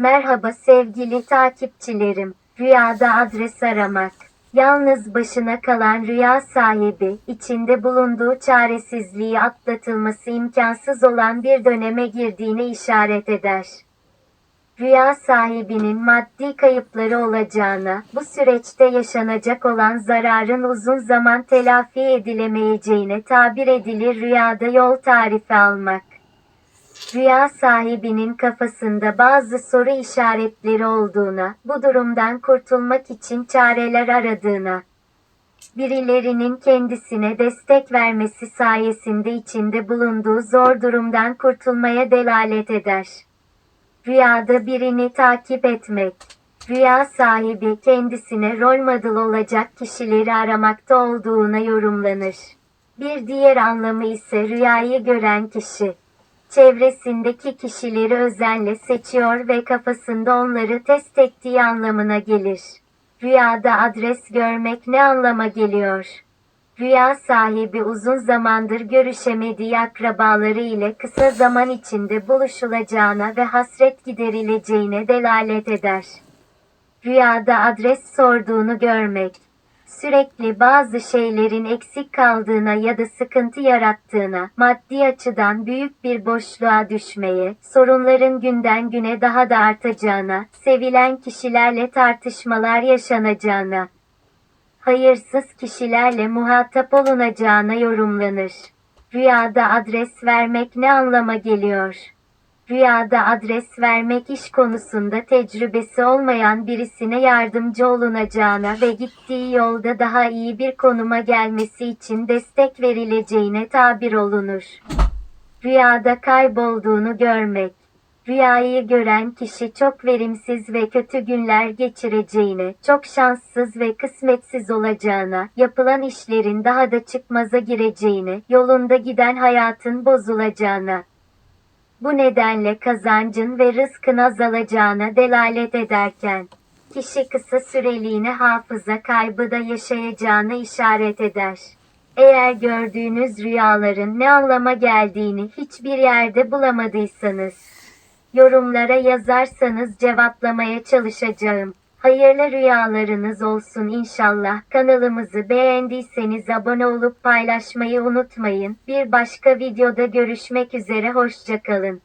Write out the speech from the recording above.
Merhaba sevgili takipçilerim. Rüyada adres aramak. Yalnız başına kalan rüya sahibi, içinde bulunduğu çaresizliği atlatılması imkansız olan bir döneme girdiğine işaret eder. Rüya sahibinin maddi kayıpları olacağına, bu süreçte yaşanacak olan zararın uzun zaman telafi edilemeyeceğine tabir edilir rüyada yol tarifi almak. Rüya sahibinin kafasında bazı soru işaretleri olduğuna, bu durumdan kurtulmak için çareler aradığına, birilerinin kendisine destek vermesi sayesinde içinde bulunduğu zor durumdan kurtulmaya delalet eder. Rüyada birini takip etmek. Rüya sahibi kendisine rol model olacak kişileri aramakta olduğuna yorumlanır. Bir diğer anlamı ise rüyayı gören kişi çevresindeki kişileri özenle seçiyor ve kafasında onları test ettiği anlamına gelir. Rüyada adres görmek ne anlama geliyor? Rüya sahibi uzun zamandır görüşemediği akrabaları ile kısa zaman içinde buluşulacağına ve hasret giderileceğine delalet eder. Rüyada adres sorduğunu görmek sürekli bazı şeylerin eksik kaldığına ya da sıkıntı yarattığına, maddi açıdan büyük bir boşluğa düşmeye, sorunların günden güne daha da artacağına, sevilen kişilerle tartışmalar yaşanacağına, hayırsız kişilerle muhatap olunacağına yorumlanır. Rüyada adres vermek ne anlama geliyor? Rüyada adres vermek iş konusunda tecrübesi olmayan birisine yardımcı olunacağına ve gittiği yolda daha iyi bir konuma gelmesi için destek verileceğine tabir olunur. Rüyada kaybolduğunu görmek. Rüyayı gören kişi çok verimsiz ve kötü günler geçireceğine, çok şanssız ve kısmetsiz olacağına, yapılan işlerin daha da çıkmaza gireceğine, yolunda giden hayatın bozulacağına, bu nedenle kazancın ve rızkın azalacağına delalet ederken, kişi kısa süreliğine hafıza kaybı da yaşayacağına işaret eder. Eğer gördüğünüz rüyaların ne anlama geldiğini hiçbir yerde bulamadıysanız, yorumlara yazarsanız cevaplamaya çalışacağım. Hayırlı rüyalarınız olsun inşallah. Kanalımızı beğendiyseniz abone olup paylaşmayı unutmayın. Bir başka videoda görüşmek üzere hoşçakalın.